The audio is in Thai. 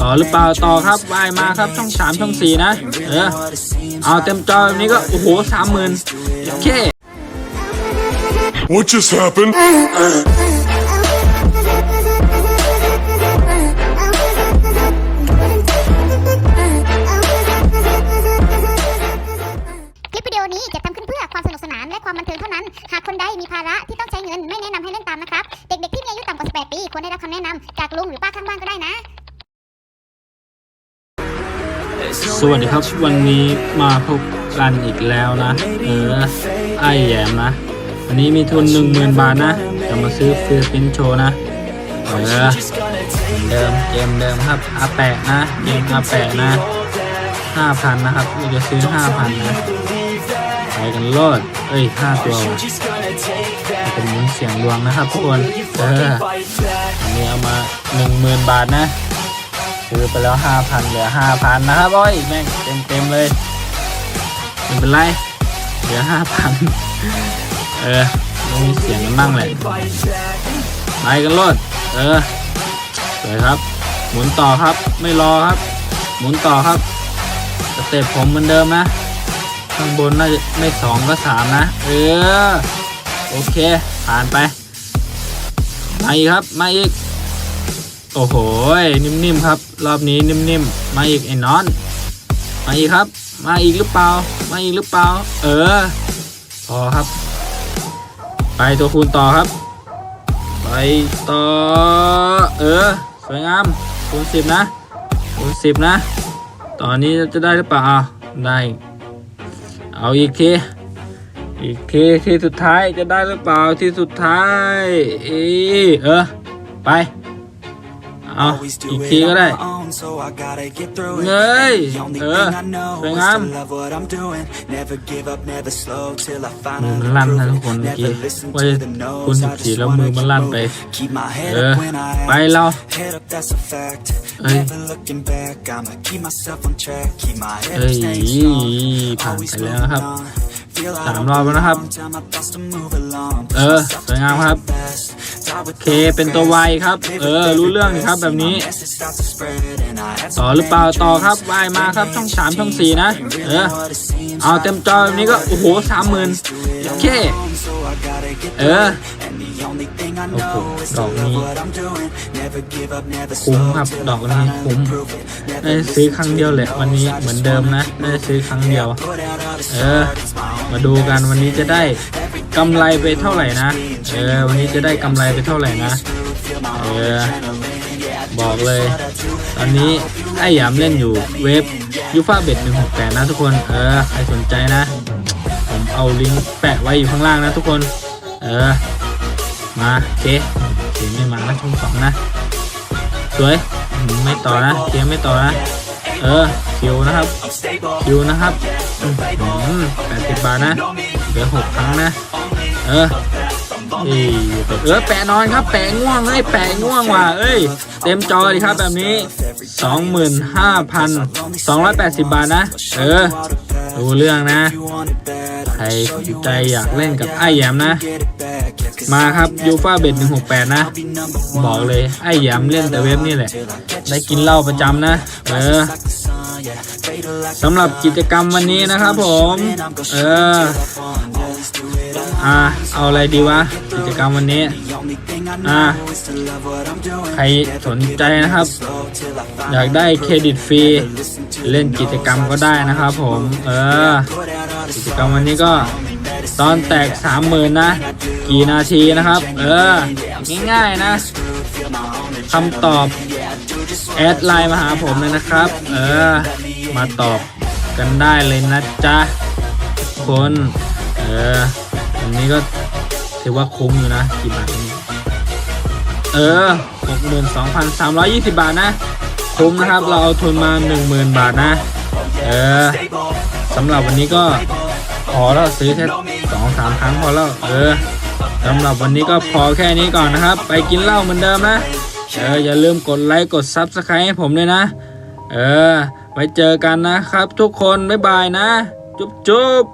ต่อหรือเปล่าต่อครับวายมาครับช่องสามช่องสี่นะ เออเอาเต็มจอแบบนี้ก็ โอ้โหสามหมื่นโอเค What just happened? รับคำแนะนำจากลุงหรือป้าข้างบ้านก็ได้นะ สวัสดีครับวันนี้มาพบกันอีกแล้วนะ เออไอแยมนะ วันนี้มีทุน 1 0,000 บาทนะ จะมาซื้อเฟิลปินโชว์นะ เออเดิมเกมเดิมครับอาแปะนะเกมอาแปะนะ5,000นะครับเราจะซื้อ 5,000 นะ ไปกันโลดเอ้ย 5 ตัวว่ะ เป็นหมุนเสียงดวงนะครับทุกคนเอออันนี้เอามา10,000บาทนะซื้อไปแล้วห้าพันเหลือห้าพันนะครับโอ้ยแม่งเต็มเต็มเลยไม่เป็นไรเหลือห้าพันเออต้องมีเสียงกันบ้างแหละไปกันรถเออสวยครับ หมุนต่อครับไม่รอครับ หมุนต่อครับสเต็ปผมเหมือนเดิมนะข้างบนน่าจะไม่สองก็สามนะ เออ โอเค ผ่านไป มาอีกครับ มาอีก โอ้โห นิ่มๆครับ รอบนี้นิ่มๆ มาอีกไอ้นอน มาอีกครับ มาอีกหรือเปล่า มาอีกหรือเปล่า เออ พอครับ ไปตัวคูณต่อครับ ไปต่อ เออ สวยงามคูณสิบนะคูณสิบนะ ตอนนี้จะได้หรือเปล่าได้ เอาอีกที อีกทีที่สุดท้ายจะได้หรือเปล่าที่สุดท้ายเออเออไปเอาอีกทีก็ได้เงยเออสวยงามมือมันลั่นนะทุกคนเมื่อกี้ว่าจะคูณสิบสี่แล้วมือมันลั่นไปเออไปเราเอ้ยเอ้ยผ่านไปแล้วนะครับ สามรอบแล้วนะครับ เออ สวยงามครับ เคเป็นตัวไวครับ เออ รู้เรื่องนะครับแบบนี้ ต่อหรือเปล่า ต่อครับวายมาครับ ช่องสามช่องสี่นะ เออ เอาเต็มจอแบบนี้ก็ โอ้โหสามหมื่นโอเค เออโอ้โหดอกนี้คุ้มครับ ดอกนี้คุ้มได้ซื้อครั้งเดียวแหละวันนี้เหมือนเดิมนะ ได้ซื้อครั้งเดียว เออ มาดูกันวันนี้จะได้กำไรไปเท่าไหร่นะ เออ วันนี้จะได้กำไรไปเท่าไหร่นะ เออ บอกเลย ตอนนี้ไอ้หยามเล่นอยู่เว็บยูฟาเบ็ดหนึ่งหกแปดนะทุกคน เออ ใครสนใจนะ ผมเอาลิงก์แปะไว้อยู่ข้างล่างนะทุกคน เออ มาโอเคเกมไม่มานะช่องสองนะ สวย ไม่ต่อนะเกมไม่ต่อนะ เออ คิวนะครับคิวนะครับแปดสิบบาทนะเหลือหกครั้งนะ เออเออแปะนอนครับ แปะง่วงเอ้แปะง่วงว่ะเอ้ย เต็มจอดีครับแบบนี้สองหมื่นห้าพันสองร้อยแปดสิบบาทนะ เออดูเรื่องนะ ใครสนใจอยากเล่นกับไอ้แยมนะ มาครับยูฟาเบ็ดหนึ่งหกแปดนะ บอกเลยไอ้แยมเล่นแต่เว็บนี่แหละ ได้กินเหล้าประจำนะ เออ สำหรับกิจกรรมวันนี้นะครับผม เออ อ่า เอาอะไรดีวะ กิจกรรมวันนี้ อ่า ใครสนใจนะครับ อยากได้เครดิตฟรี เล่นกิจกรรมก็ได้นะครับผม เออ กิจกรรมวันนี้ก็ตอนแตกสามหมื่นนะ กี่นาทีนะครับ เออ ง่ายๆนะคำตอบ แอดไลน์มาหาผมเลยนะครับ เออ มาตอบกันได้เลยนะจ๊ะคน เออ อันนี้ก็ถือว่าคุ้มอยู่นะ กี่บาทนี่เออ 62,320 บาทนะ คุ้มนะครับ เราเอาทุนมา 10,000 บาทนะ เออสำหรับวันนี้ก็พอแล้วซื้อแค่สองสามครั้งพอแล้ว เออสำหรับวันนี้ก็พอแค่นี้ก่อนนะครับ ไปกินเหล้าเหมือนเดิมนะ เอออย่าลืมกดไลค์กดซับสไครต์ให้ผมด้วยนะ เออ ไว้เจอกันนะครับทุกคน บ๊ายบายนะ จุ๊บจุ๊บ